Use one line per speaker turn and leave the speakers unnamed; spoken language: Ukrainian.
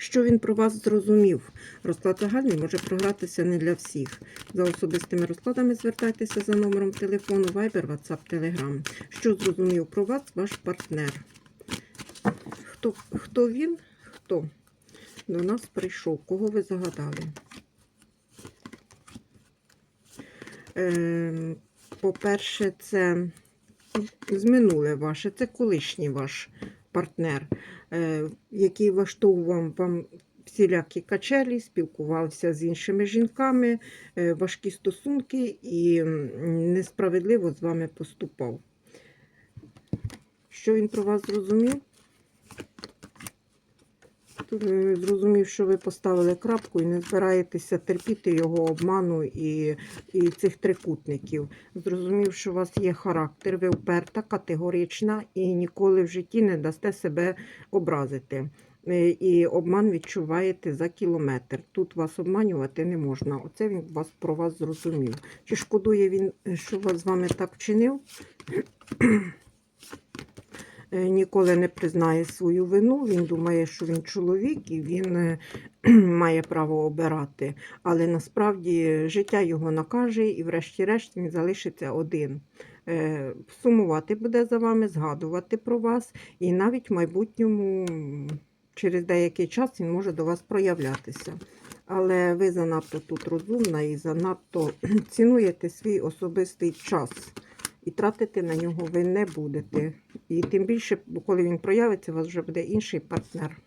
Що він про вас зрозумів? Розклад загальний може програтися не для всіх. За особистими розкладами звертайтеся за номером телефону Viber, WhatsApp, Telegram. Що зрозумів про вас ваш партнер? Хто, хто він? Хто до нас прийшов? Кого ви загадали? Ем, По-перше, це з минуле ваше, це колишній ваш партнер, е, який влаштовував вам всілякі качелі, спілкувався з іншими жінками, е, важкі стосунки і несправедливо з вами поступав. Що він про вас зрозумів? Зрозумів, що ви поставили крапку і не збираєтеся терпіти його обману і, і цих трикутників. Зрозумів, що у вас є характер, ви вперта, категорична і ніколи в житті не дасте себе образити. Е, І обман відчуваєте за кілометр. Тут вас обманювати не можна. Оце він вас про вас зрозумів. Чи шкодує він, що вас з вами так вчинив? Е, Ніколи не признає свою вину. Він думає, що він чоловік і він е, має право обирати. Але насправді життя його накаже, і, врешті-решт, він залишиться один. Е, Сумувати буде за вами, згадувати про вас, і навіть в майбутньому, через деякий час, він може до вас проявлятися. Але ви занадто тут розумна і занадто цінуєте свій особистий час. І тратити на нього ви не будете. І тим більше, коли він проявиться, у вас вже буде інший партнер.